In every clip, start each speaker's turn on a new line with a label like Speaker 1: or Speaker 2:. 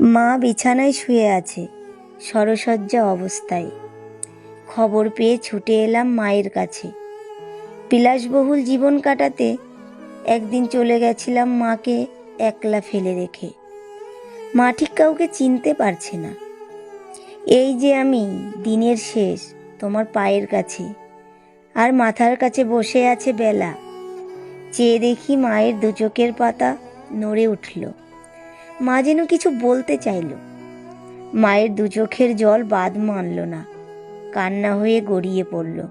Speaker 1: মা বিছানায় শুয়ে আছে, সরসজ্জা অবস্থায়। খবর পেয়ে ছুটে এলাম মায়ের কাছে। বিলাসবহুল জীবন কাটাতে একদিন চলে গেছিলাম মাকে একলা ফেলে রেখে। মা ঠিক কাউকে চিনতে পারছে না। এই যে আমি, দিনের শেষ, তোমার পায়ের কাছে। আর মাথার কাছে বসে আছে বেলা। চেয়ে দেখি মায়ের দু চোখের পাতা নড়ে উঠল। মা যেন কিছু বলতে চাইল। মায়ের দু চোখের জল বাদ মানল না। কান্না হয়ে গড়িয়ে পড়ল।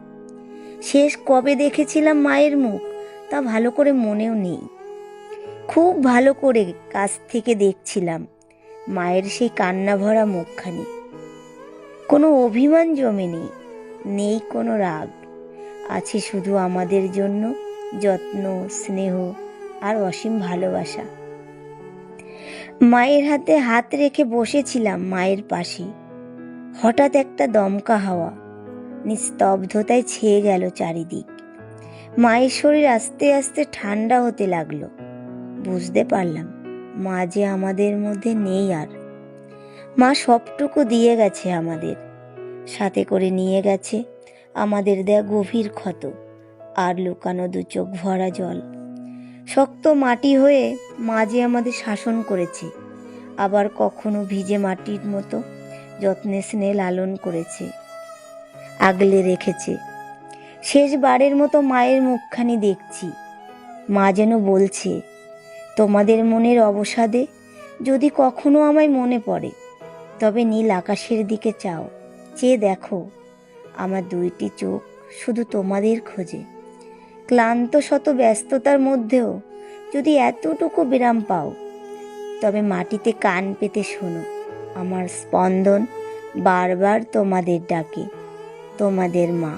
Speaker 1: শেষ কবে দেখেছিলাম মায়ের মুখ, তা ভালো করে মনেও নেই। খুব ভালো করে কাছ থেকে দেখছিলাম মায়ের সেই কান্না ভরা মুখখানি। কোনো অভিমান জমে নেই নেই কোনো রাগ। আছে শুধু আমাদের জন্য যত্ন, স্নেহ আর অসীম ভালোবাসা। মায়ের হাতে হাত রেখে বসেছিলাম মায়ের পাশে। হঠাৎ একটা দমকা হাওয়া নিস্তব্ধতায় ছেয়ে গেল চারিদিক। মায়ের শরীর আস্তে আস্তে ঠান্ডা হতে লাগল। বুঝতে পারলাম, মা যে আমাদের মধ্যে নেই আর। মা সবটুকু দিয়ে গেছে আমাদের। সাথে করে নিয়ে গেছে আমাদের দেয়া গভীর ক্ষত। আর লুকানো দু চোখ ভরা জল। শক্ত মাটি হয়ে মা যে আমাদের শাসন করেছে। আবার কখনো ভিজে মাটির মতো যত্নে স্নেহ লালন করেছে। আগলে রেখেছে। শেষবারের মতো মায়ের মুখখানি দেখছি। মা যেন বলছে, তোমাদের মনের অবসাদে যদি কখনো আমায় মনে পড়ে, তবে নীল আকাশের দিকে চাও। চেয়ে দেখো, আমার দুইটি চোখ শুধু তোমাদের খোঁজে। ক্লান্ত শত ব্যস্ততার মধ্যেও যদি এতটুকু বিরাম পাও, তবে মাটিতে কান পেতে শোনো, আমার স্পন্দন বারবার তোমাদের ডাকে, তোমাদের মা।